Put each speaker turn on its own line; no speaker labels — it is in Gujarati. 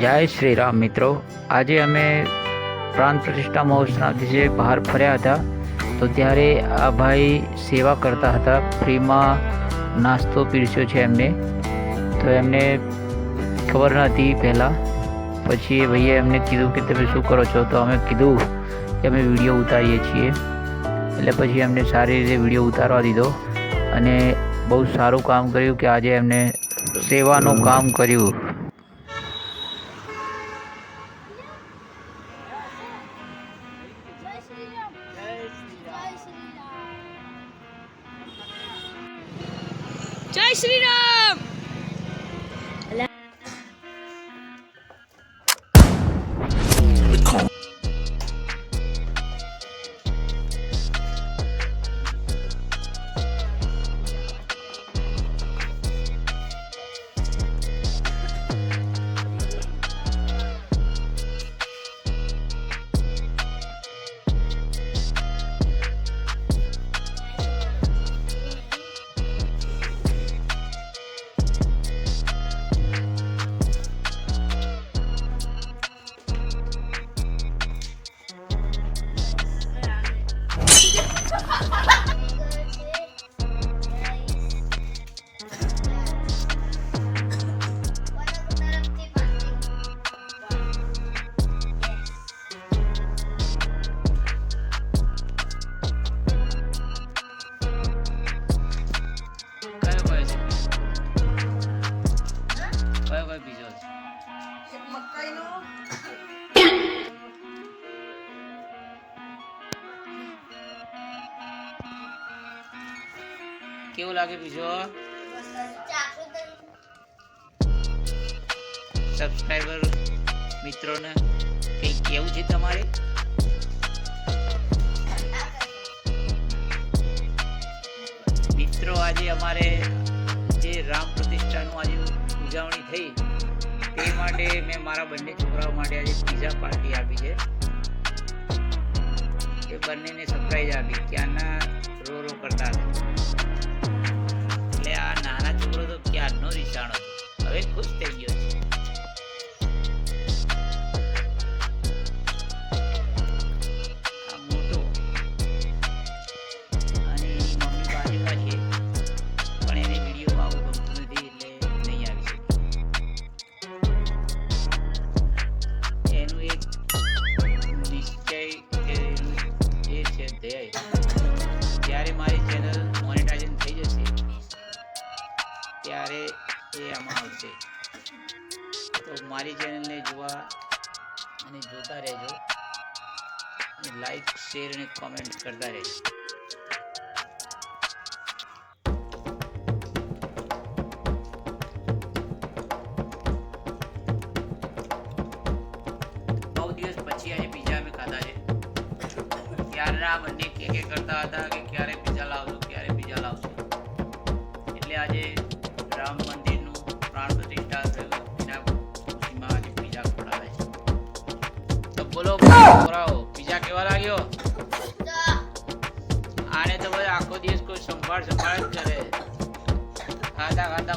જય શ્રી રામ મિત્રો. આજે અમે પ્રાણ પ્રતિષ્ઠા મહોત્સવથી બહાર ફર્યા હતા. તો ત્યારે આ ભાઈ સેવા કરતા હતા. ફ્રીમાં નાસ્તો પીરસ્યો છે એમને. તો એમને ખબર નહોતી પહેલાં. પછી એ ભાઈએ એમને કીધું કે તમે શું કરો છો? તો અમે કીધું કે અમે વીડિયો ઉતારીએ છીએ. એટલે પછી એમને સારી રીતે વીડિયો ઉતારવા દીધો. અને બહુ સારું કામ કર્યું કે આજે એમને સેવાનું કામ કર્યું.
રામ જય
કેવું લાગે બીજો? સબસ્ક્રાઈબર મિત્રોને કંઈ કેવું છે તમારે? મિત્રો, આજે અમારે જે રામ પ્રતિષ્ઠાનું આજે ઉજવણી થઈ, તે માટે મેં મારા બંને છોકરાઓ માટે આજે પીઝા પાર્ટી આપી છે. એ બંનેને સરપ્રાઈઝ આપી ત્યાંના રો રો કરતા હતા. એટલે આ નાના છોકરો તો ક્યારનો રીસાણો હતો. મારી ચેનલને જોવા અને જોતા રહેજો. લાઈક શેર અને કોમેન્ટ કરતા રહેજો. દિવસ પછી આજે પીઝા અમે ખાધા છે. ત્યારના બંને કે કે કરતા હતા કે ક્યારે પીઝા લાવશો, ક્યારે પીઝા લાવશો. એટલે આજે રામ મંદિરનું બોલો છોકરાઓ બીજા કેવા લાગ્યો? આને તો બધા આખો દિવસ કોઈ સંભાળ સંભાળ જ કરે. ખાતા ખાતા